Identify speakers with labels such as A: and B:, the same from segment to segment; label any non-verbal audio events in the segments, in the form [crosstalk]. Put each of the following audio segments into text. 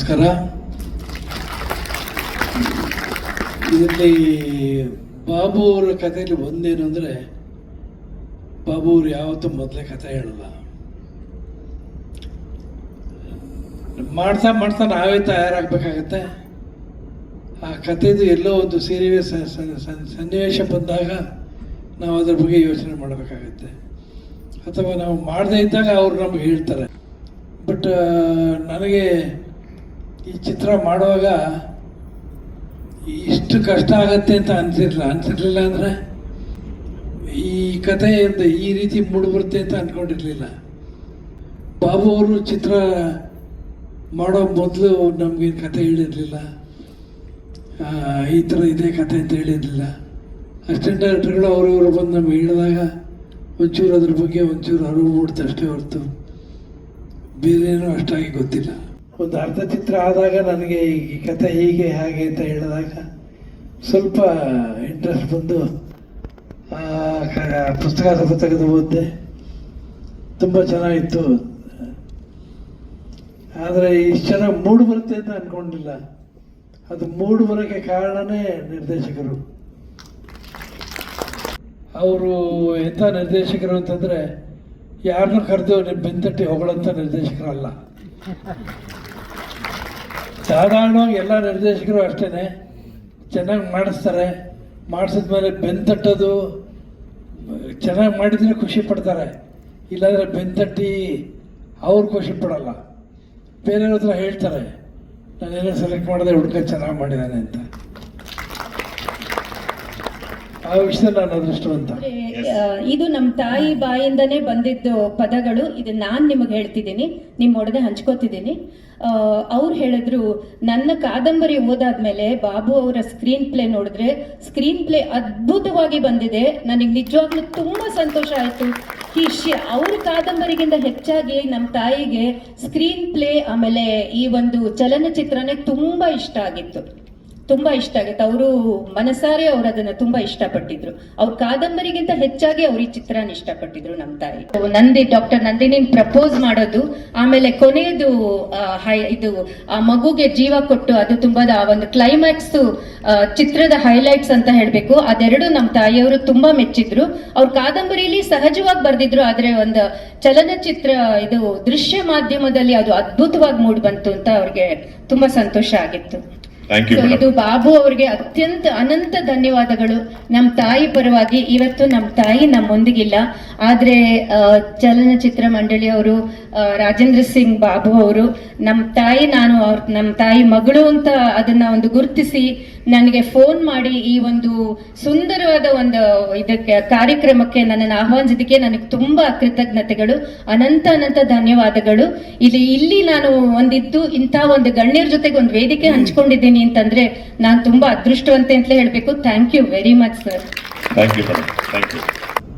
A: ನಮಸ್ಕಾರ. ಇದರಲ್ಲಿ ಬಾಬು ಅವರ ಕಥೆಯಲ್ಲಿ ಒಂದೇನು ಅಂದರೆ, ಬಾಬು ಅವರು ಯಾವತ್ತೂ ಮೊದಲೇ ಕಥೆ ಹೇಳಲ್ಲ. ಮಾಡ್ತಾ ಮಾಡ್ತಾ ನಾವೇ ತಯಾರಾಗಬೇಕಾಗತ್ತೆ. ಆ ಕಥೆದು ಎಲ್ಲೋ ಒಂದು ಸೀರಿಯಸ್ ಸನ್ನಿವೇಶ ಬಂದಾಗ ನಾವು ಅದ್ರ ಬಗ್ಗೆ ಯೋಚನೆ ಮಾಡಬೇಕಾಗತ್ತೆ. ಅಥವಾ ನಾವು ಮಾಡದೇ ಇದ್ದಾಗ ಅವ್ರು ನಮಗೆ ಹೇಳ್ತಾರೆ. ಬಟ್ ನನಗೆ ಈ ಚಿತ್ರ ಮಾಡುವಾಗ ಇಷ್ಟು ಕಷ್ಟ ಆಗತ್ತೆ ಅಂತ ಅನಿಸಿರಲಿಲ್ಲ. ಅನಿಸಿರ್ಲಿಲ್ಲ ಅಂದರೆ ಈ ಕಥೆಯಿಂದ ಈ ರೀತಿ ಮೂಡಿಬರುತ್ತೆ ಅಂತ ಅಂದ್ಕೊಂಡಿರಲಿಲ್ಲ ಬಾಬು ಅವರು ಚಿತ್ರ ಮಾಡೋ ಮೊದಲು ನಮಗೇನು ಕತೆ ಹೇಳಿರಲಿಲ್ಲ. ಈ ಥರ ಇದೆ ಕತೆ ಅಂತ ಹೇಳಿರಲಿಲ್ಲ. ಅಸಿಸ್ಟೆಂಟ್ ಡೈರೆಕ್ಟರ್ಗಳು ಅವರಿವರು ಬಂದು ನಮ್ಗೆ ಹೇಳಿದಾಗ ಒಂಚೂರು ಅದ್ರ ಬಗ್ಗೆ ಒಂಚೂರು ಅರಿವು ಮೂಡ್ತಷ್ಟೇ ಅಷ್ಟೇ ಹೊರತು ಬೇರೇನೂ ಅಷ್ಟಾಗಿ ಗೊತ್ತಿಲ್ಲ. ಒಂದು ಅರ್ಧ ಚಿತ್ರ ಆದಾಗ ನನಗೆ ಈ ಕಥೆ ಹೀಗೆ, ಹಾಗೆ ಅಂತ ಹೇಳಿದಾಗ ಸ್ವಲ್ಪ ಇಂಟ್ರೆಸ್ಟ್ ಬಂದು ಪುಸ್ತಕ ಸ್ವಲ್ಪ ತೆಗೆದು ಓದಿದೆ ತುಂಬ ಚೆನ್ನಾಗಿತ್ತು. ಆದರೆ ಇಷ್ಟು ಚೆನ್ನಾಗಿ ಮೂಡ್ ಬರುತ್ತೆ ಅಂತ ಅಂದ್ಕೊಂಡಿಲ್ಲ ಅದು ಮೂಡ್ ಬರೋಕ್ಕೆ ಕಾರಣನೇ ನಿರ್ದೇಶಕರು. ಅವರು ಎಂಥ ನಿರ್ದೇಶಕರು ಅಂತಂದರೆ ಯಾರನ್ನೂ ಕರೆದು ಬೆಂತಟ್ಟಿ ಹೊಗಳಂಥ ನಿರ್ದೇಶಕರಲ್ಲ. ಸಾಧಾರಣವಾಗಿ ಎಲ್ಲ ನಿರ್ದೇಶಕರು ಅಷ್ಟೇ ಚೆನ್ನಾಗಿ ಮಾಡಿಸ್ತಾರೆ. ಮಾಡಿಸಿದ್ಮೇಲೆ ಬೆಂತಟ್ಟೋದು, ಚೆನ್ನಾಗಿ ಮಾಡಿದರೆ ಖುಷಿ ಪಡ್ತಾರೆ. ಇಲ್ಲಾಂದರೆ ಬೆಂತಟ್ಟಿ ಅವ್ರು ಖುಷಿ ಪಡಲ್ಲ. ಬೇರೆಯವ್ರ ಹತ್ರ ಹೇಳ್ತಾರೆ ನಾನೇನೋ ಸೆಲೆಕ್ಟ್ ಮಾಡಿದೆ, ಹುಡುಗ ಚೆನ್ನಾಗಿ ಮಾಡಿದ್ದಾನೆ ಅಂತ. ಆ ವಿಷಯದಲ್ಲಿ ನಾನು ಅದೃಷ್ಟವಂತ.
B: ಇದು ನಮ್ಮ ತಾಯಿ ಬಾಯಿಂದನೇ ಬಂದಿದ್ದು ಪದಗಳು ಇದು ನಾನ್ ನಿಮಗೆ ಹೇಳ್ತಿದ್ದೀನಿ ನಿಮ್ಮೊಡನೆ ಹಂಚ್ಕೋತಿದ್ದೀನಿ. ಅವ್ರು ಹೇಳಿದ್ರು ನನ್ನ ಕಾದಂಬರಿ ಓದಾದ್ಮೇಲೆ ಬಾಬು ಅವರ ಸ್ಕ್ರೀನ್ ಪ್ಲೇ ನೋಡಿದ್ರೆ ಸ್ಕ್ರೀನ್ ಪ್ಲೇ ಅದ್ಭುತವಾಗಿ ಬಂದಿದೆ ನನಗೆ ನಿಜವಾಗ್ಲೂ ತುಂಬಾ ಸಂತೋಷ ಆಯ್ತು. ಈ ಶ- ಅವ್ರ ಕಾದಂಬರಿಗಿಂತ ಹೆಚ್ಚಾಗಿ ನಮ್ಮ ತಾಯಿಗೆ ಸ್ಕ್ರೀನ್ ಪ್ಲೇ ಆಮೇಲೆ ಈ ಒಂದು ಚಲನಚಿತ್ರನೇ ತುಂಬಾ ಇಷ್ಟ ಆಗಿತ್ತು. ತುಂಬಾ ಇಷ್ಟ ಆಗಿತ್ತು. ಅವರು ಮನಸಾರೆ ಅವರು ಅದನ್ನ ತುಂಬಾ ಇಷ್ಟಪಟ್ಟಿದ್ರು. ಅವ್ರ ಕಾದಂಬರಿಗಿಂತ ಹೆಚ್ಚಾಗಿ ಅವ್ರ ಈ ಚಿತ್ರನ ಇಷ್ಟಪಟ್ಟಿದ್ರು ನಮ್ಮ ತಾಯಿ. ನಂದಿ, ಡಾಕ್ಟರ್ ನಂದಿನಿ ಪ್ರಪೋಸ್ ಮಾಡೋದು, ಆಮೇಲೆ ಕೊನೆಯದು ಇದು, ಆ ಮಗುಗೆ ಜೀವ ಕೊಟ್ಟು ಅದು ತುಂಬಾ ಆ ಒಂದು ಕ್ಲೈಮ್ಯಾಕ್ಸ್ ಚಿತ್ರದ ಹೈಲೈಟ್ಸ್ ಅಂತ ಹೇಳ್ಬೇಕು. ಅದೆರಡು ನಮ್ಮ ತಾಯಿಯವರು ತುಂಬಾ ಮೆಚ್ಚಿದ್ರು. ಅವ್ರ ಕಾದಂಬರಿಯಲ್ಲಿ ಸಹಜವಾಗಿ ಬರ್ದಿದ್ರು, ಆದ್ರೆ ಒಂದು ಚಲನಚಿತ್ರ, ಇದು ದೃಶ್ಯ ಮಾಧ್ಯಮದಲ್ಲಿ ಅದು ಅದ್ಭುತವಾಗಿ ಮೂಡ್ ಬಂತು ಅಂತ ಅವ್ರಿಗೆ ತುಂಬಾ ಸಂತೋಷ ಆಗಿತ್ತು.
C: ಮೇಡಮ್
B: ಇದು ಬಾಬು ಅವರಿಗೆ ಅತ್ಯಂತ ಅನಂತ ಧನ್ಯವಾದಗಳು. ನಮ್ಮ ತಾಯಿ ಪರವಾಗಿ ಇವತ್ತು ನಮ್ಮ ತಾಯಿ ನಮ್ಮೊಂದಿಗಿಲ್ಲ ಆದ್ರೆ ಚಲನಚಿತ್ರ ಮಂಡಳಿಯವರು ಅವರು ರಾಜೇಂದ್ರ ಸಿಂಗ್ ಬಾಬು ಅವರು ನಮ್ಮ ತಾಯಿ ನಾನು ಅವ್ರ ನಮ್ಮ ತಾಯಿ ಮಗಳು ಅಂತ ಅದನ್ನ ಒಂದು ಗುರುತಿಸಿ ನನಗೆ ಫೋನ್ ಮಾಡಿ ಈ ಒಂದು ಸುಂದರವಾದ ಒಂದು ಇದಕ್ಕೆ ಕಾರ್ಯಕ್ರಮಕ್ಕೆ ನನ್ನನ್ನು ಆಹ್ವಾನಿಸಿದ್ದಕ್ಕೆ ನನಗೆ ತುಂಬಾ ಕೃತಜ್ಞತೆಗಳು ಅನಂತ ಅನಂತ ಧನ್ಯವಾದಗಳು. ಇಲ್ಲಿ ಇಲ್ಲಿ ನಾನು ಒಂದಿದ್ದು ಇಂಥ ಒಂದು ಗಣ್ಯರ ಜೊತೆಗೆ ಒಂದು ವೇದಿಕೆ ಹಂಚ್ಕೊಂಡಿದ್ದೀನಿ ಅಂತಂದ್ರೆ ನಾನು ತುಂಬಾ ಅದೃಷ್ಟವಂತೆ ಅಂತಲೇ ಹೇಳಬೇಕು. Thank you very much sir
C: thank you madam thank you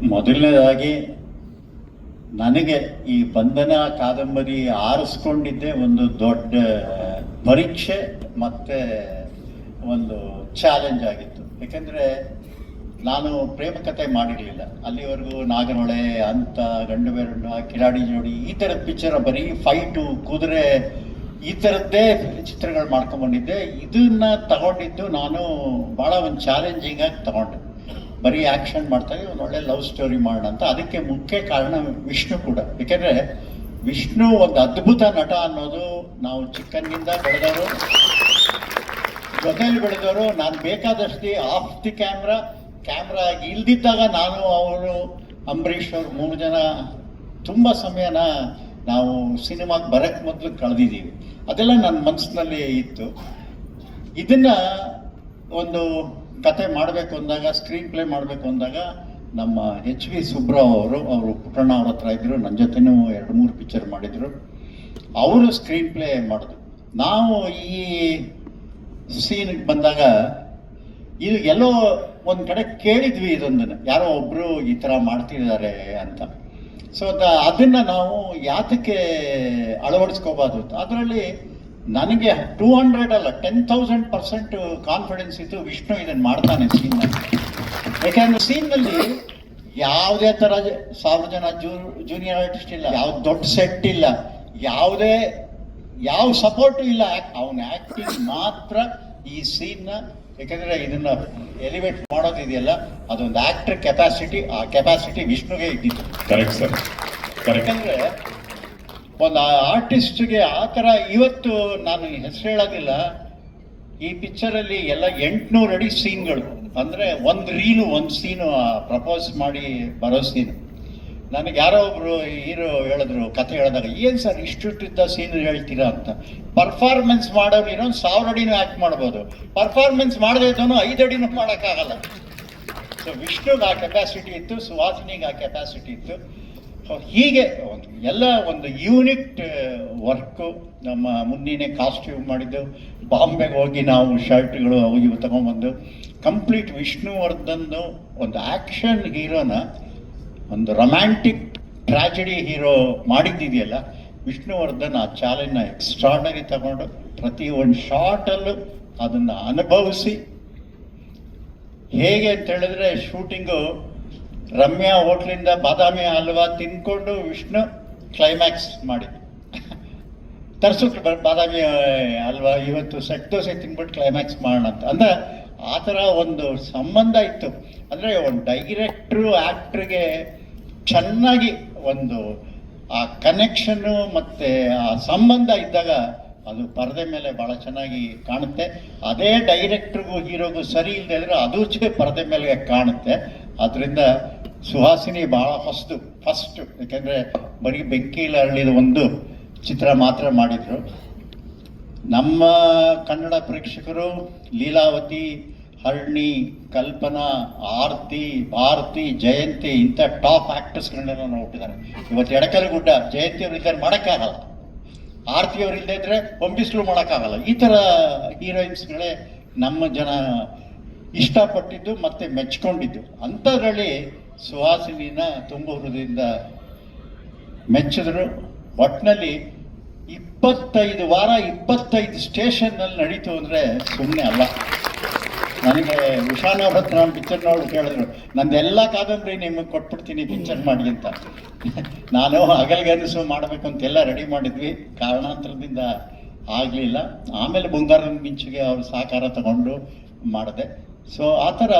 D: ಮೊದಲನೇದಾಗಿ ನನಗೆ ಈ ಬಂಧನ ಕಾದಂಬರಿ ಆರಿಸ್ಕೊಂಡಿದ್ದೆ ಒಂದು ದೊಡ್ಡ ಪರೀಕ್ಷೆ ಮತ್ತೆ ಒಂದು ಚಾಲೆಂಜ್ ಆಗಿತ್ತು. ಯಾಕೆಂದ್ರೆ ನಾನು ಪ್ರೇಮ ಕಥೆ ಮಾಡಿರಲಿಲ್ಲ. ಅಲ್ಲಿವರೆಗೂ ನಾಗನೊಳೆ ಅಂತ ಗಂಡು ಬೆರಣ್ಣ ಕಿಲಾಡಿ ಜೋಡಿ, ಈ ಥರದ ಪಿಕ್ಚರ್ ಬರೀ ಫೈಟು ಕುದುರೆ, ಈ ಥರದ್ದೇ ಚಿತ್ರಗಳು ಮಾಡ್ಕೊಂಡ್ಬಂದಿದ್ದೆ. ಇದನ್ನ ತಗೊಂಡಿದ್ದು ನಾನು ಭಾಳ ಒಂದು ಚಾಲೆಂಜಿಂಗ್ ಆಗಿ ತಗೊಂಡೆ. ಬರೀ ಆಕ್ಷನ್ ಮಾಡ್ತಾರೆ ಒಂದು ಒಳ್ಳೆ ಲವ್ ಸ್ಟೋರಿ ಮಾಡೋಣ ಅಂತ. ಅದಕ್ಕೆ ಮುಖ್ಯ ಕಾರಣ ವಿಷ್ಣು ಕೂಡ. ಯಾಕೆಂದ್ರೆ ವಿಷ್ಣು ಒಂದು ಅದ್ಭುತ ನಟ ಅನ್ನೋದು ನಾವು ಚಿಕ್ಕನ್ನಿಂದ ಬೆಳೆದವರು. ಜೊತೆಲಿ ಬೆಳೆದವರು ನಾನು ಬೇಕಾದಷ್ಟು ಆಫ್ ದಿ ಕ್ಯಾಮ್ರಾ ಕ್ಯಾಮ್ರಾ ಇಲ್ದಿದ್ದಾಗ ನಾನು ಅವರು ಅಂಬರೀಷ್ ಅವರು ಮೂರು ಜನ ತುಂಬ ಸಮಯನ ನಾವು ಸಿನಿಮಾಗೆ ಬರಕ್ಕೆ ಮೊದಲು ಕಳೆದಿದ್ದೀವಿ ಅದೆಲ್ಲ ನನ್ನ ಮನಸ್ಸಿನಲ್ಲಿ ಇತ್ತು. ಇದನ್ನ ಒಂದು ಕತೆ ಮಾಡಬೇಕು ಅಂದಾಗ ಸ್ಕ್ರೀನ್ ಪ್ಲೇ ಮಾಡಬೇಕು ಅಂದಾಗ ನಮ್ಮ ಎಚ್ ವಿ ಸುಬ್ರಾವ್ ಅವರು ಅವರು ಪುಟ್ಟಣ್ಣ ಅವ್ರ ಹತ್ರ ಇದ್ದರು ನನ್ನ ಜೊತೆನೂ ಎರಡು ಮೂರು ಪಿಕ್ಚರ್ ಮಾಡಿದ್ರು. ಅವರು ಸ್ಕ್ರೀನ್ ಪ್ಲೇ ಮಾಡಿದ್ರು. ನಾವು ಈ ಸೀನ್ಗೆ ಬಂದಾಗ ಇದು ಎಲ್ಲೋ ಒಂದು ಕಡೆ ಕೇಳಿದ್ವಿ ಇದೊಂದನ್ನು ಯಾರೋ ಒಬ್ರು ಈ ಥರ ಮಾಡ್ತಿದ್ದಾರೆ ಅಂತ. ಸೊ ಅದನ್ನ ನಾವು ಯಾತಕ್ಕೆ ಅಳವಡಿಸ್ಕೋಬಾರ್ದು ಅಂತ. ಅದರಲ್ಲಿ ನನಗೆ ಟೂ ಹಂಡ್ರೆಡ್ ಅಲ್ಲ, ಟೆನ್ ತೌಸಂಡ್ ಪರ್ಸೆಂಟ್ ಕಾನ್ಫಿಡೆನ್ಸ್ ಇತ್ತು ವಿಷ್ಣು ಇದನ್ನು ಮಾಡ್ತಾನೆ ಸೀನ್ ಯಾಕೆಂದ್ರೆ ಸೀನ್ನಲ್ಲಿ ಯಾವುದೇ ಥರ ಸಾವಿರ ಜನ ಜೂನಿಯರ್ ಆರ್ಟಿಸ್ಟ್ ಇಲ್ಲ, ಯಾವ್ದು ದೊಡ್ಡ ಸೆಟ್ ಇಲ್ಲ, ಯಾವುದೇ ಯಾವ ಸಪೋರ್ಟು ಇಲ್ಲ. ಅವನ ಆಕ್ಟಿಂಗ್ ಮಾತ್ರ ಈ ಸೀನ್ನ ಯಾಕಂದ್ರೆ ಇದನ್ನ ಎಲಿವೇಟ್ ಮಾಡೋದಿದೆಯಲ್ಲ ಅದೊಂದು ಆಕ್ಟರ್ ಕೆಪಾಸಿಟಿ ಆ ಕೆಪಾಸಿಟಿ ವಿಷ್ಣುಗೆ ಇದ್ದಿತ್ತು.
C: ಕರೆಕ್ಟ್ ಸರ್ ಕರೆಕ್ಟ್
D: ಯಾಕಂದ್ರೆ ಒಂದು ಆರ್ಟಿಸ್ಟ್ಗೆ ಆ ಥರ ಇವತ್ತು ನಾನು ಹೆಸರು ಹೇಳೋದಿಲ್ಲ. ಈ ಪಿಕ್ಚರಲ್ಲಿ ಎಲ್ಲ ಎಂಟುನೂರು ಅಡಿ ಸೀನ್ಗಳು ಅಂದರೆ ಒಂದು ರೀಲು ಒಂದು ಸೀನು ಪ್ರಪೋಸ್ ಮಾಡಿ ಬರೋ ಸೀನು ನನಗೆ ಯಾರೋ ಒಬ್ರು ಹೀರೋ ಹೇಳಿದ್ರು ಕತೆ ಹೇಳಿದಾಗ, ಏನು ಸರ್ ಇಷ್ಟಿದ್ದ ಸೀನ್ ಹೇಳ್ತೀರಾ ಅಂತ? ಪರ್ಫಾರ್ಮೆನ್ಸ್ ಮಾಡೋರು ಇನ್ನೊಂದು ಸಾವಿರ ಅಡಿನೂ ಆ್ಯಕ್ಟ್ ಮಾಡ್ಬೋದು. ಪರ್ಫಾರ್ಮೆನ್ಸ್ ಮಾಡದೇ ಇದ್ದವನು ಐದು ಅಡಿನೂ ಮಾಡೋಕ್ಕಾಗಲ್ಲ. ಸೊ ವಿಷ್ಣುಗೆ ಆ ಕೆಪಾಸಿಟಿ ಇತ್ತು ಸುಹಾಸಿನಿಗೆ ಆ ಕೆಪಾಸಿಟಿ ಇತ್ತು. ಹೀಗೆ ಒಂದು ಎಲ್ಲ ಒಂದು ಯೂನಿಟ್ ವರ್ಕು ನಮ್ಮ ಮುಂದಿನ ಕಾಸ್ಟ್ಯೂಮ್ ಮಾಡಿದ್ದು. ಬಾಂಬೆಗೆ ಹೋಗಿ ನಾವು ಶರ್ಟ್ಗಳು ಅವು ಇವು ತಗೊಂಬಂದು ಕಂಪ್ಲೀಟ್ ವಿಷ್ಣುವರ್ಧನ್ ಒಂದು ಆ್ಯಕ್ಷನ್ ಹೀರೋನ ಒಂದು ರೊಮ್ಯಾಂಟಿಕ್ ಟ್ರಾಜಿಡಿ ಹೀರೋ ಮಾಡಿದ್ದಿದೆಯಲ್ಲ, ವಿಷ್ಣುವರ್ಧನ್ ಆ ಚಾಲೆಂಜ್ನ ಎಕ್ಸ್ಟ್ರಾರ್ಡನರಿ ತಗೊಂಡು ಪ್ರತಿ ಒಂದು ಶಾರ್ಟಲ್ಲೂ ಅದನ್ನು ಅನುಭವಿಸಿ. ಹೇಗೆ ಅಂತ ಹೇಳಿದ್ರೆ ಶೂಟಿಂಗು ರಮ್ಯಾ ಹೋಟ್ಲಿಂದ ಬಾದಾಮಿ ಹಲ್ವಾ ತಿನ್ಕೊಂಡು ವಿಷ್ಣು ಕ್ಲೈಮ್ಯಾಕ್ಸ್ ಮಾಡಿ ತರಿಸ್ಬಿಟ್ಟು ಬಾದಾಮಿ ಹಲ್ವಾ ಇವತ್ತು ಸೆಟ್ ದೋಸೆ ತಿನ್ಬಿಟ್ಟು ಕ್ಲೈಮ್ಯಾಕ್ಸ್ ಮಾಡೋಣ ಅಂತ. ಅಂದ್ರೆ ಆ ಥರ ಒಂದು ಸಂಬಂಧ ಇತ್ತು. ಅಂದರೆ ಒಂದು ಡೈರೆಕ್ಟ್ರು ಆ್ಯಕ್ಟ್ರಿಗೆ ಚೆನ್ನಾಗಿ ಒಂದು ಆ ಕನೆಕ್ಷನ್ನು ಮತ್ತು ಆ ಸಂಬಂಧ ಇದ್ದಾಗ ಅದು ಪರದೆ ಮೇಲೆ ಭಾಳ ಚೆನ್ನಾಗಿ ಕಾಣುತ್ತೆ. ಅದೇ ಡೈರೆಕ್ಟ್ರಿಗೂ ಹೀರೋಗೂ ಸರಿ ಇಲ್ಲದೆ ಇದ್ರೆ ಅದು ಪರದೆ ಮೇಲೆ ಕಾಣುತ್ತೆ. ಅದರಿಂದ ಸುಹಾಸಿನಿ ಭಾಳ ಹೊಸದು ಫಸ್ಟು ಯಾಕೆಂದರೆ ಬರೀ ಬೆಂಕಿಯಲ್ಲಿ ಅರಳಿದ ಒಂದು ಚಿತ್ರ ಮಾತ್ರ ಮಾಡಿದರು. ನಮ್ಮ ಕನ್ನಡ ಪ್ರೇಕ್ಷಕರು ಲೀಲಾವತಿ ಹರ್ಣಿ, ಕಲ್ಪನಾ, ಆರ್ತಿ, ಭಾರತಿ, ಜಯಂತಿ ಇಂಥ ಟಾಪ್ ಆ್ಯಕ್ಟರ್ಸ್ಗಳನ್ನೆಲ್ಲ ನೋಡ್ತಿದ್ದಾರೆ. ಇವತ್ತು ಎಡಕಲ್ ಗುಡ್ಡ ಜಯಂತಿ ಅವ್ರು ಇದ್ದಾರೆ ಮಾಡೋಕ್ಕಾಗಲ್ಲ. ಆರ್ತಿ ಅವ್ರು ಇಲ್ಲದೆ ಇದ್ರೆ ಹೊಂಬಿಸ್ಲು ಮಾಡೋಕ್ಕಾಗಲ್ಲ. ಈ ಥರ ಹೀರೋಯಿನ್ಸ್ಗಳೇ ನಮ್ಮ ಜನ ಇಷ್ಟಪಟ್ಟಿದ್ದು ಮತ್ತೆ ಮೆಚ್ಕೊಂಡಿದ್ದು. ಅಂಥದ್ರಲ್ಲಿ ಸುಹಾಸಿನಿನ ತುಂಬ ಹೃದಯದಿಂದ ಮೆಚ್ಚಿದ್ರು. ಒಟ್ಟಿನಲ್ಲಿ ಇಪ್ಪತ್ತೈದು ವಾರ ಇಪ್ಪತ್ತೈದು ಸ್ಟೇಷನ್ನಲ್ಲಿ ನಡೀತು ಅಂದರೆ ಸುಮ್ಮನೆ ಅಲ್ಲ. ನನಗೆ ಉಷಾನ ಭತ್ರ ಪಿಕ್ಚರ್ ನೋಡಿ ಕೇಳಿದ್ರು. ನಂದೆಲ್ಲ ಕಾದಂಬರಿ ನಿಮಗೆ ಕೊಟ್ಬಿಡ್ತೀನಿ ಪಿಕ್ಚರ್ ಮಾಡಿ ಅಂತ. ನಾನು ಹಗಲ್ಗನಸು ಮಾಡಬೇಕು ಅಂತೆಲ್ಲ ರೆಡಿ ಮಾಡಿದ್ವಿ. ಕಾರಣಾಂತರದಿಂದ ಆಗಲಿಲ್ಲ. ಆಮೇಲೆ ಬಂಗಾರದ ಮಿಂಚಿಗೆ ಅವರು ಸಹಕಾರ ತಗೊಂಡು ಮಾಡಿದೆ. ಸೊ ಆ ಥರ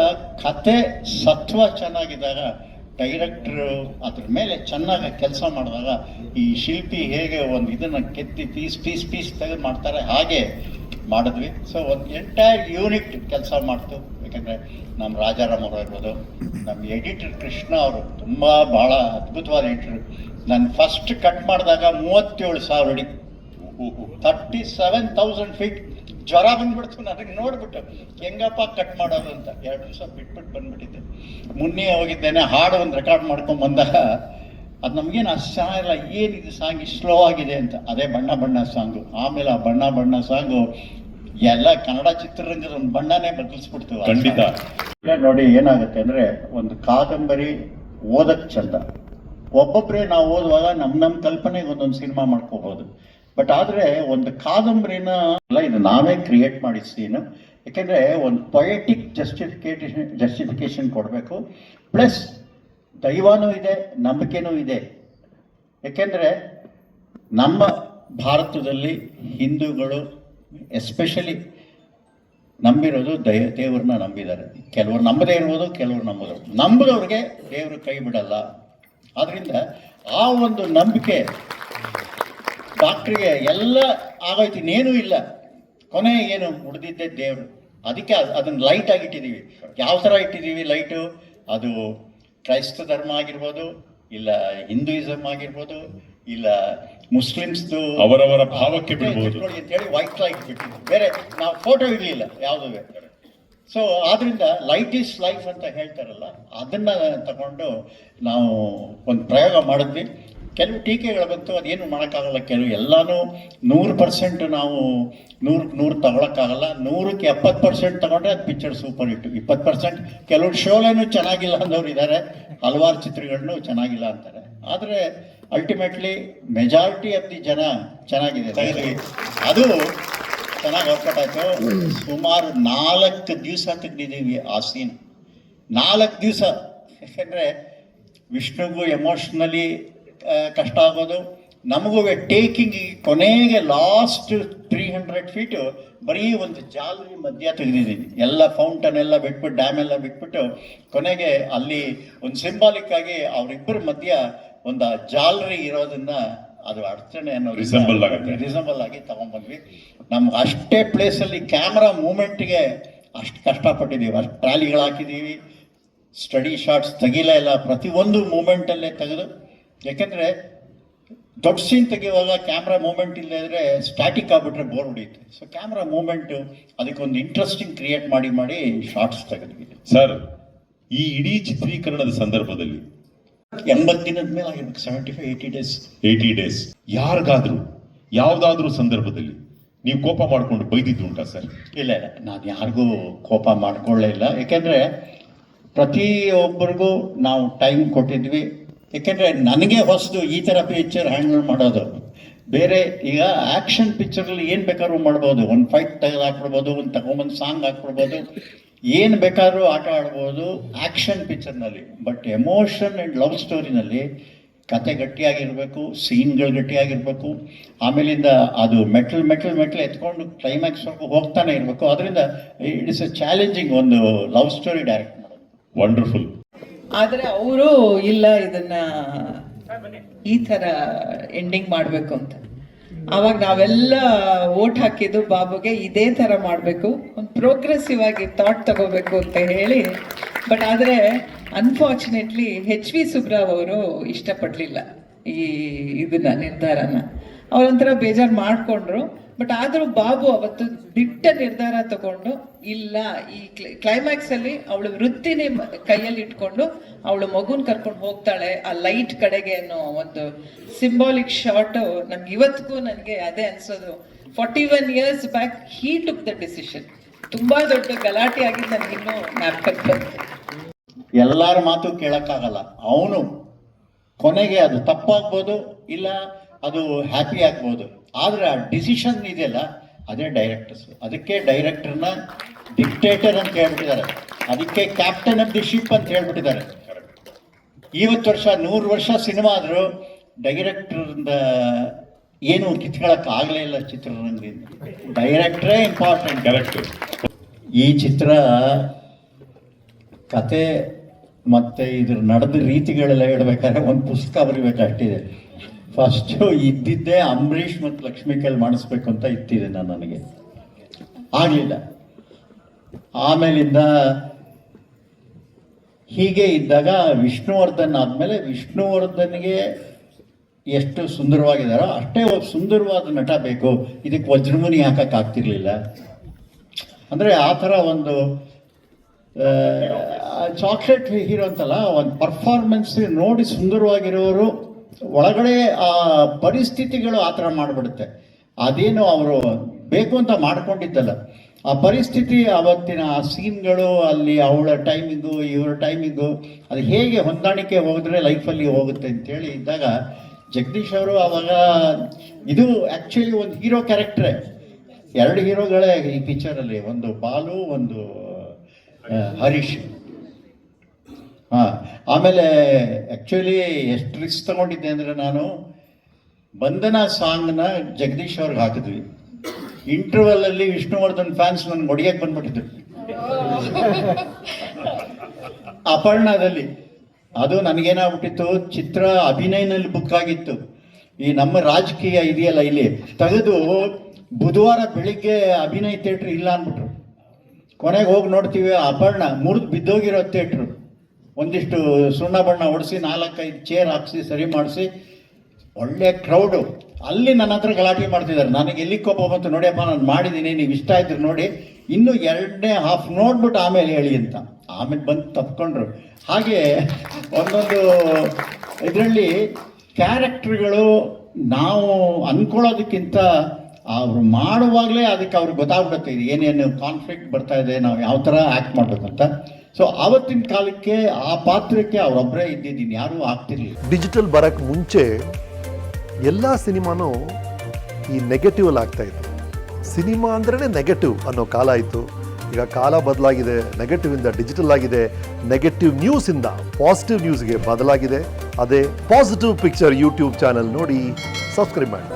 D: ಕತೆ ಸತ್ವ ಚೆನ್ನಾಗಿದ್ದಾಗ ಡೈರೆಕ್ಟ್ರು ಅದ್ರ ಮೇಲೆ ಚೆನ್ನಾಗಿ ಕೆಲಸ ಮಾಡಿದಾಗ ಈ ಶಿಲ್ಪಿ ಹೇಗೆ ಒಂದು ಇದನ್ನು ಕೆತ್ತಿ ಪೀಸ್ ಪೀಸ್ ಪೀಸ್ ತೆಗೆದು ಮಾಡ್ತಾರೆ ಹಾಗೆ ಮಾಡಿದ್ವಿ. ಸೊ ಒಂದು ಎಂಟೈರ್ ಯೂನಿಟ್ ಕೆಲಸ ಮಾಡ್ತು. ಯಾಕಂದರೆ ನಮ್ಮ ರಾಜಾರಾಮ್ ಅವರು ಇರ್ಬೋದು ನಮ್ಮ ಎಡಿಟರ್ ಕೃಷ್ಣ ಅವರು ತುಂಬ ಭಾಳ ಅದ್ಭುತವಾದ ಎಡಿಟರ್ ನಾನು ಫಸ್ಟ್ ಕಟ್ ಮಾಡಿದಾಗ ಮೂವತ್ತೇಳು ಸಾವಿರ ಅಡಿ. ತರ್ಟಿ ಸೆವೆನ್ ತೌಸಂಡ್ ಫೀಟ್ ಜ್ವರ ಬಂದ್ಬಿಡ್ತು, ನನಗೆ ನೋಡ್ಬಿಟ್ಟು. ಹೆಂಗಪ್ಪ ಕಟ್ ಮಾಡೋದು ಅಂತ. ಎರಡು ದಿವಸ ಬಿಟ್ಬಿಟ್ಟು ಬಂದ್ಬಿಟ್ಟಿದ್ದೆ. ಮುನ್ನೆ ಹೋಗಿದ್ದೇನೆ, ಹಾಡು ಒಂದು ರೆಕಾರ್ಡ್ ಮಾಡ್ಕೊಂಡು ಬಂದಾಗ ಅದು ನಮಗೇನು ಅಷ್ಟು ಚೆನ್ನಾಗಿಲ್ಲ ಏನಿದು ಸಾಂಗ್ ಸ್ಲೋ ಆಗಿದೆ ಅಂತ. ಅದೇ ಬಣ್ಣ ಬಣ್ಣ ಸಾಂಗು ಆಮೇಲೆ ಆ ಬಣ್ಣ ಬಣ್ಣ ಸಾಂಗು ಎಲ್ಲ ಕನ್ನಡ ಚಿತ್ರರಂಗದ ಒಂದು ಬಣ್ಣನೇ ಬದಲಿಸ್ಬಿಡ್ತು ಆ
C: ಖಂಡಿತ.
D: ಇಲ್ಲ ನೋಡಿ ಏನಾಗುತ್ತೆ ಅಂದರೆ ಒಂದು ಕಾದಂಬರಿ ಓದಕ್ಕೆ ಚಂದ. ಒಬ್ಬೊಬ್ಬರೇ ನಾವು ಓದುವಾಗ ನಮ್ಮ ನಮ್ಮ ಕಲ್ಪನೆಗೆ ಒಂದೊಂದು ಸಿನಿಮಾ ಮಾಡ್ಕೋಬಹುದು ಬಟ್ ಆದರೆ ಒಂದು ಕಾದಂಬರಿನ ಅಲ್ಲ ಇದು ನಾವೇ ಕ್ರಿಯೇಟ್ ಮಾಡಿದ ಸೀನು ಯಾಕೆಂದರೆ ಒಂದು ಪೊಯೆಟಿಕ್ ಜಸ್ಟಿಫಿಕೇಟೇಷನ್ ಜಸ್ಟಿಫಿಕೇಶನ್ ಕೊಡಬೇಕು. ಪ್ಲಸ್ ದೈವನೂ ಇದೆ, ನಂಬಿಕೆನೂ ಇದೆ. ಏಕೆಂದರೆ ನಮ್ಮ ಭಾರತದಲ್ಲಿ ಹಿಂದೂಗಳು ಎಸ್ಪೆಷಲಿ ನಂಬಿರೋದು ದಯ ದೇವ್ರನ್ನ ನಂಬಿದ್ದಾರೆ. ಕೆಲವರು ನಂಬದೇ ಇರ್ಬೋದು, ಕೆಲವರು ನಂಬೋದು ನಂಬದವ್ರಿಗೆ ದೇವರು ಕೈ ಬಿಡಲ್ಲ. ಆದ್ದರಿಂದ ಆ ಒಂದು ನಂಬಿಕೆ ಡಾಕ್ಟ್ರಿಗೆ ಎಲ್ಲ ಆಗೋಯ್ತು, ಇನ್ನೇನೂ ಇಲ್ಲ. ಕೊನೆ ಏನು ಉಳಿದಿದ್ದೆ ದೇವರು. ಅದಕ್ಕೆ ಅದನ್ನು ಲೈಟ್ ಆಗಿ ಇಟ್ಟಿದ್ದೀವಿ. ಯಾವ ಥರ ಇಟ್ಟಿದ್ದೀವಿ ಲೈಟು ಅದು ಕ್ರೈಸ್ತ ಧರ್ಮ ಆಗಿರ್ಬೋದು ಇಲ್ಲ ಹಿಂದೂಯಿಸಮ್ ಆಗಿರ್ಬೋದು ಇಲ್ಲ ಮುಸ್ಲಿಮ್ಸ್ದು
C: ಅವರವರ ಭಾವಕ್ಕೆ ಬಿಡ್ಬೋದು.
D: ಅಂತ ಹೇಳಿ ವೈಟ್ ಲೈಟ್ ಬಿಟ್ಟಿದ್ದು. ಬೇರೆ ನಾವು ಫೋಟೋ ಇರಲಿಲ್ಲ ಯಾವುದು ಸೊ ಆದ್ರಿಂದ ಲೈಟ್ ಈಸ್ ಲೈಫ್ ಅಂತ ಹೇಳ್ತಾರಲ್ಲ ಅದನ್ನ ತಗೊಂಡು ನಾವು ಒಂದು ಪ್ರಯೋಗ ಮಾಡಿದ್ವಿ. ಕೆಲವು ಟೀಕೆಗಳು ಬಂತು, ಅದೇನು ಮಾಡೋಕ್ಕಾಗಲ್ಲ ಕೆಲವು ಎಲ್ಲನೂ ನೂರು ಪರ್ಸೆಂಟ್ ನಾವು ನೂರು ನೂರು ತಗೊಳಕ್ಕಾಗಲ್ಲ. ನೂರಕ್ಕೆ ಎಪ್ಪತ್ತು ಪರ್ಸೆಂಟ್ ತಗೊಂಡ್ರೆ ಅದು ಪಿಕ್ಚರ್ ಸೂಪರ್ ಇಟ್ಟು ಇಪ್ಪತ್ತು ಪರ್ಸೆಂಟ್ ಕೆಲವು ಶೋಲೇನು ಚೆನ್ನಾಗಿಲ್ಲ ಅನ್ನೋರು ಇದ್ದಾರೆ ಹಲವಾರು ಚಿತ್ರಗಳನ್ನು ಚೆನ್ನಾಗಿಲ್ಲ ಅಂತಾರೆ. ಆದರೆ ಅಲ್ಟಿಮೇಟ್ಲಿ ಮೆಜಾರಿಟಿ ಆಫ್ ದಿ ಜನ ಚೆನ್ನಾಗಿದೆ. ಅದು ಚೆನ್ನಾಗಿ ವರ್ಕೌಟ್ ಆಯಿತು. ಸುಮಾರು ನಾಲ್ಕು ದಿವಸ ತೆಗೆದಿದ್ದೀವಿ ಆ ಸೀನ್ ನಾಲ್ಕು ದಿವಸ. ಯಾಕೆಂದರೆ ವಿಷ್ಣುಗೂ ಎಮೋಷ್ನಲಿ ಕಷ್ಟ ಆಗೋದು. ನಮಗೂ ಟೇಕಿಂಗ್ ಕೊನೆಗೆ ಲಾಸ್ಟ್ ತ್ರೀ ಹಂಡ್ರೆಡ್ ಫೀಟು ಬರೀ ಒಂದು ಜಾಲರಿ ಮಧ್ಯ ತೆಗೆದಿದ್ದೀನಿ. ಎಲ್ಲ ಫೌಂಟನ್ ಎಲ್ಲ ಬಿಟ್ಬಿಟ್ಟು ಡ್ಯಾಮ್ ಎಲ್ಲ ಬಿಟ್ಬಿಟ್ಟು ಕೊನೆಗೆ ಅಲ್ಲಿ ಒಂದು ಸಿಂಬಾಲಿಕ್ ಆಗಿ ಅವರಿಬ್ಬರ ಮಧ್ಯ ಒಂದು ಜಾಲರಿ ಇರೋದನ್ನ ಅದು ಅಡಚಣೆ ಅನ್ನೋ
C: ರೀಸನಬಲ್ ಆಗುತ್ತೆ.
D: ರೀಸನಬಲ್ ಆಗಿ ತಗೊಂಡ್ಬಂದ್ವಿ ನಮ್ಗೆ ಅಷ್ಟೇ ಪ್ಲೇಸಲ್ಲಿ ಕ್ಯಾಮ್ರಾ ಮೂಮೆಂಟ್ಗೆ ಅಷ್ಟು ಕಷ್ಟಪಟ್ಟಿದ್ದೀವಿ. ಅಷ್ಟು ಟ್ರಾಲಿಗಳು ಹಾಕಿದ್ದೀವಿ. ಸ್ಟಡಿ ಶಾರ್ಟ್ಸ್ ತೆಗಿಲೇ ಇಲ್ಲ. ಪ್ರತಿಯೊಂದು ಮೂಮೆಂಟಲ್ಲೇ ತೆಗೆದು ಯಾಕೆಂದರೆ ದೊಡ್ಡ ಸೀನ್ ತೆಗೆಯುವಾಗ ಕ್ಯಾಮ್ರಾ ಮೂಮೆಂಟ್ ಇಲ್ಲದ್ರೆ ಸ್ಟ್ಯಾಟಿಕ್ ಆಗ್ಬಿಟ್ರೆ ಬೋರ್ ಹೊಡಿಯುತ್ತೆ. ಸೊ ಕ್ಯಾಮ್ರಾ ಮೂಮೆಂಟು ಅದಕ್ಕೊಂದು ಇಂಟ್ರೆಸ್ಟಿಂಗ್ ಕ್ರಿಯೇಟ್ ಮಾಡಿ ಮಾಡಿ ಶಾರ್ಟ್ಸ್ ತೆಗೆದ್ವಿ
C: ಸರ್ ಈ ಇಡೀ ಚಿತ್ರೀಕರಣದ ಸಂದರ್ಭದಲ್ಲಿ
D: ಎಂಬತ್ತು ದಿನದ ಮೇಲೆ ಆಗಿರ್ಬೇಕು. Seventy five eighty days
C: eighty days ಯಾರಿಗಾದ್ರೂ ಯಾವುದಾದ್ರೂ ಸಂದರ್ಭದಲ್ಲಿ ನೀವು ಕೋಪ ಮಾಡಿಕೊಂಡು ಬೈದಿದ್ದು ಉಂಟಾ ಸರ್
D: ಇಲ್ಲ ಇಲ್ಲ. ನಾನು ಯಾರಿಗೂ ಕೋಪ ಮಾಡ್ಕೊಳ್ಳೇ ಇಲ್ಲ. ಯಾಕೆಂದರೆ ಪ್ರತಿಯೊಬ್ಬರಿಗೂ ನಾವು ಟೈಮ್ ಕೊಟ್ಟಿದ್ವಿ. ಯಾಕೆಂದರೆ ನನಗೆ ಹೊಸದು ಈ ಥರ ಪಿಕ್ಚರ್ ಹ್ಯಾಂಡಲ್ ಮಾಡೋದು. ಬೇರೆ ಈಗ ಆ್ಯಕ್ಷನ್ ಪಿಕ್ಚರಲ್ಲಿ ಏನು ಬೇಕಾದ್ರೂ ಮಾಡ್ಬೋದು. ಒಂದು ಫೈಟ್ ತೆಗೆದು ಹಾಕ್ಬಿಡ್ಬೋದು, ಒಂದು ತಗೊಂಬಂದು ಸಾಂಗ್ ಹಾಕ್ಬಿಡ್ಬೋದು. ಏನು ಬೇಕಾದ್ರೂ ಆಟ ಆಡ್ಬೋದು ಆ್ಯಕ್ಷನ್ ಪಿಕ್ಚರ್ನಲ್ಲಿ ಬಟ್ ಎಮೋಷನ್ ಆ್ಯಂಡ್ ಲವ್ ಸ್ಟೋರಿನಲ್ಲಿ ಕತೆ ಗಟ್ಟಿಯಾಗಿರಬೇಕು ಸೀನ್ಗಳು ಗಟ್ಟಿಯಾಗಿರಬೇಕು. ಆಮೇಲಿಂದ ಅದು ಮೆಟ್ಲ್ ಮೆಟ್ಲ್ ಮೆಟ್ಲ್ ಎತ್ಕೊಂಡು ಕ್ಲೈಮ್ಯಾಕ್ಸ್ವರೆಗೂ ಹೋಗ್ತಾನೆ ಇರಬೇಕು. ಅದರಿಂದ ಇಟ್ ಇಸ್ ಎ ಚಾಲೆಂಜಿಂಗ್ ಒಂದು ಲವ್ ಸ್ಟೋರಿ ಡೈರೆಕ್ಟ್ ಮಾಡೋದು.
C: ವಂಡರ್ಫುಲ್
E: ಆದರೆ ಅವರು ಇಲ್ಲ ಇದನ್ನ ಈ ಥರ ಎಂಡಿಂಗ್ ಮಾಡಬೇಕು ಅಂತ. ಆವಾಗ ನಾವೆಲ್ಲ ಓಟ್ ಹಾಕಿದ್ದು ಬಾಬುಗೆ ಇದೇ ಥರ ಮಾಡಬೇಕು, ಒಂದು ಪ್ರೋಗ್ರೆಸಿವ್ ಆಗಿ ಥಾಟ್ ತಗೋಬೇಕು ಅಂತ ಹೇಳಿ. ಬಟ್ ಆದರೆ ಅನ್ಫಾರ್ಚುನೇಟ್ಲಿ ಹೆಚ್ ವಿ ಸುಬ್ರಾವ್ ಅವರು ಇಷ್ಟಪಡಲಿಲ್ಲ ಈ ಇದನ್ನ, ನಿರ್ಧಾರನ. ಅವರೊಂಥರ ಬೇಜಾರು ಮಾಡಿಕೊಂಡ್ರು. ಬಟ್ ಆದರೂ ಬಾಬು ಅವತ್ತು ದಿಟ್ಟ ನಿರ್ಧಾರ ತಗೊಂಡು, ಇಲ್ಲ, ಈ ಕ್ಲೈಮ್ಯಾಕ್ಸ್ ಅಲ್ಲಿ ಅವಳು ವೃತ್ತಿನೇ ಕೈಯಲ್ಲಿ ಇಟ್ಕೊಂಡು ಅವಳು ಮಗುನ್ ಕರ್ಕೊಂಡು ಹೋಗ್ತಾಳೆ ಆ ಲೈಟ್ ಕಡೆಗೆ ಅನ್ನೋ ಒಂದು ಸಿಂಬಾಲಿಕ್ ಶಾರ್ಟ್ ನಮ್ಗೆ ಇವತ್ತಿಗೂ ನನಗೆ ಅದೇ ಅನ್ಸೋದು. Forty one years back he took the decision ತುಂಬಾ ದೊಡ್ಡ ಗಲಾಟೆ ಆಗಿ ನನಗಿನ್ನೂ ಜ್ಞಾಪಕಕ್ಕೆ ಬಂತು
D: ಎಲ್ಲರ ಮಾತು ಕೇಳೋಕ್ಕಾಗಲ್ಲ. ಅವನು ಕೊನೆಗೆ ಅದು ತಪ್ಪಾಗ್ಬೋದು, ಇಲ್ಲ ಅದು ಹ್ಯಾಪಿ ಆಗ್ಬೋದು. ಆದರೆ ಆ ಡಿಸಿಷನ್ ಇದೆಯಲ್ಲ ಅದೇ ಡೈರೆಕ್ಟರ್ಸ್ ಅದಕ್ಕೆ ಡೈರೆಕ್ಟರ್ನ ಡಿಕ್ಟೇಟರ್ ಅಂತ ಹೇಳ್ಬಿಟ್ಟಿದ್ದಾರೆ. ಅದಕ್ಕೆ ಕ್ಯಾಪ್ಟನ್ ಆಫ್ ದಿ ಶಿಪ್ ಅಂತ ಹೇಳ್ಬಿಟ್ಟಿದ್ದಾರೆ. ಇವತ್ತು ವರ್ಷ ನೂರು ವರ್ಷ ಸಿನಿಮಾ ಆದರೂ ಡೈರೆಕ್ಟರ್ದ ಏನು ಕಿತ್ಕೊಳ್ಳೋಕೆ ಆಗಲೇ ಇಲ್ಲ ಚಿತ್ರರಂಗದಿಂದ ಡೈರೆಕ್ಟ್ರೇ ಇಂಪಾರ್ಟೆಂಟ್
C: ಡೈರೆಕ್ಟರ್
D: ಈ ಚಿತ್ರ ಕತೆ ಮತ್ತು ಇದ್ರ ನಡೆದ ರೀತಿಗಳೆಲ್ಲ ಹೇಳ್ಬೇಕಾದ್ರೆ ಒಂದು ಪುಸ್ತಕ ಬರಿಬೇಕಷ್ಟಿದೆ ಫಸ್ಟು ಇದ್ದಿದ್ದೇ ಅಂಬರೀಷ್ ಮತ್ತು ಲಕ್ಷ್ಮೀ ಕೈಲಿ ಮಾಡಿಸ್ಬೇಕು ಅಂತ ಇತ್ತಿದೆ ನಾನು ನನಗೆ. ಆಗಲಿಲ್ಲ. ಆಮೇಲಿಂದ ಹೀಗೆ ಇದ್ದಾಗ ವಿಷ್ಣುವರ್ಧನ್ ಆದಮೇಲೆ ವಿಷ್ಣುವರ್ಧನ್ಗೆ ಎಷ್ಟು ಸುಂದರವಾಗಿದ್ದಾರೋ ಅಷ್ಟೇ ಒಬ್ಬ ಸುಂದರವಾದ ನಟ ಬೇಕು. ಇದಕ್ಕೆ ವಜ್ರಮುನಿ ಹಾಕಕ್ಕಾಗ್ತಿರ್ಲಿಲ್ಲ ಅಂದರೆ ಆ ಥರ ಒಂದು ಚಾಕ್ಲೇಟ್ ಹೀರೋ ಅಂತಲ್ಲ, ಒಂದು ಪರ್ಫಾರ್ಮೆನ್ಸ್ ನೋಡಿ ಸುಂದರವಾಗಿರೋರು ಒಳಗಡೆ ಆ ಪರಿಸ್ಥಿತಿಗಳು ಆ ಥರ ಮಾಡಿಬಿಡುತ್ತೆ. ಅದೇನು ಅವರು ಬೇಕು ಅಂತ ಮಾಡ್ಕೊಂಡಿದ್ದಲ್ಲ. ಆ ಪರಿಸ್ಥಿತಿ ಅವತ್ತಿನ ಆ ಸೀನ್ಗಳು, ಅಲ್ಲಿ ಅವಳ ಟೈಮಿಂಗು ಇವರ ಟೈಮಿಂಗು ಅದು ಹೇಗೆ ಹೊಂದಾಣಿಕೆ ಹೋದರೆ ಲೈಫಲ್ಲಿ ಹೋಗುತ್ತೆ ಅಂತೇಳಿ ಇದ್ದಾಗ ಜಗದೀಶ್ ಅವರು ಅವಾಗ, ಇದು ಆ್ಯಕ್ಚುಲಿ ಒಂದು ಹೀರೋ ಕ್ಯಾರೆಕ್ಟ್ರೇ ಎರಡು ಹೀರೋಗಳೇ ಈ ಪಿಕ್ಚರಲ್ಲಿ ಒಂದು ಬಾಲು, ಒಂದು ಹರೀಶ್. ಹಾಂ ಆಮೇಲೆ ಆ್ಯಕ್ಚುಲಿ ಎಷ್ಟು ರಿಸ್ಕ್ ತಗೊಂಡಿದ್ದೆ ಅಂದರೆ ನಾನು ಬಂಧನ ಸಾಂಗ್ನ ಜಗದೀಶ್ ಅವ್ರಿಗೆ ಹಾಕಿದ್ವಿ. ಇಂಟರ್ವಲಲ್ಲಿ ವಿಷ್ಣುವರ್ಧನ್ ಫ್ಯಾನ್ಸ್ ನನ್ನ ಹೊಡಿಯಕ್ಕೆ ಬಂದ್ಬಿಟ್ಟಿದ್ರು. [laughs] ಅಪರ್ಣದಲ್ಲಿ. ಅದು ನನಗೇನಾಗ್ಬಿಟ್ಟಿತ್ತು ಚಿತ್ರ ಅಭಿನಯನಲ್ಲಿ ಬುಕ್ ಆಗಿತ್ತು. ಈ ನಮ್ಮ ರಾಜಕೀಯ ಇದೆಯಲ್ಲ ಇಲ್ಲಿ ತೆಗೆದು ಬುಧವಾರ ಬೆಳಿಗ್ಗೆ ಅಭಿನಯ ಥಿಯೇಟ್ರ್ ಇಲ್ಲ ಅಂದ್ಬಿಟ್ರು. ಕೊನೆಗೆ ಹೋಗಿ ನೋಡ್ತೀವಿ ಅಪರ್ಣ ಮುರಿದು ಬಿದ್ದೋಗಿರೋ ಥಿಯೇಟ್ರು ಒಂದಿಷ್ಟು ಸುಣ್ಣ ಬಣ್ಣ ಹೊಡಿಸಿ, ನಾಲ್ಕೈದು ಚೇರ್ ಹಾಕಿಸಿ, ಸರಿ ಮಾಡಿಸಿ. ಒಳ್ಳೆ ಕ್ರೌಡು ಅಲ್ಲಿ ನನ್ನ ಹತ್ರ ಗಲಾಟೆ ಮಾಡ್ತಿದ್ದಾರೆ. ನನಗೆ ಎಲ್ಲಿ ಕೋಪ ಬಂತು ನೋಡಿಯಪ್ಪ, ನಾನು ಮಾಡಿದ್ದೀನಿ ನೀವು ಇಷ್ಟ ಆಯ್ತು ನೋಡಿ. ಇನ್ನೂ ಎರಡನೇ ಹಾಫ್ ನೋಡ್ಬಿಟ್ಟು ಆಮೇಲೆ ಹೇಳಿ ಅಂತ. ಆಮೇಲೆ ಬಂದು ತಪ್ಕೊಂಡ್ರು. ಹಾಗೆ ಒಂದೊಂದು ಇದರಲ್ಲಿ ಕ್ಯಾರೆಕ್ಟ್ರ್ಗಳು ನಾವು ಅಂದ್ಕೊಳ್ಳೋದಕ್ಕಿಂತ ಅವರು ಮಾಡುವಾಗಲೇ ಅದಕ್ಕೆ ಅವ್ರಿಗೆ ಗೊತ್ತಾಗ್ಬಿಡುತ್ತೆ. ಇದು ಏನೇನು ಕಾನ್ಫ್ಲಿಕ್ಟ್ ಬರ್ತಾ ಇದೆ, ನಾವು ಯಾವ ಥರ ಆ್ಯಕ್ಟ್ ಮಾಡ್ಬೇಕಂತ. ಸೊ ಆವತ್ತಿನ ಕಾಲಕ್ಕೆ ಆ ಪಾತ್ರಕ್ಕೆ ಅವರೊಬ್ಬರೇ ಇದ್ದಿದ್ದೀನಿ ಯಾರೂ ಆಗ್ತಿರ್ಲಿಲ್ಲ.
F: ಡಿಜಿಟಲ್ ಬರೋಕ್ಕೆ ಮುಂಚೆ ಎಲ್ಲ ಸಿನಿಮಾನೂ ಈ ನೆಗೆಟಿವ್ ಅಲ್ಲಿ ಆಗ್ತಾ ಇತ್ತು. ಸಿನಿಮಾ ಅಂದ್ರೆ ನೆಗೆಟಿವ್ ಅನ್ನೋ ಕಾಲ ಇತ್ತು. ಈಗ ಕಾಲ ಬದಲಾಗಿದೆ ನೆಗೆಟಿವ್ ಇಂದ ಡಿಜಿಟಲ್ ಆಗಿದೆ ನೆಗೆಟಿವ್ ನ್ಯೂಸ್ ಇಂದ ಪಾಸಿಟಿವ್ ನ್ಯೂಸ್ಗೆ ಬದಲಾಗಿದೆ. ಅದೇ ಪಾಸಿಟಿವ್ ಪಿಕ್ಚರ್ ಯೂಟ್ಯೂಬ್ ಚಾನಲ್ ನೋಡಿ ಸಬ್ಸ್ಕ್ರೈಬ್ ಮಾಡಿ.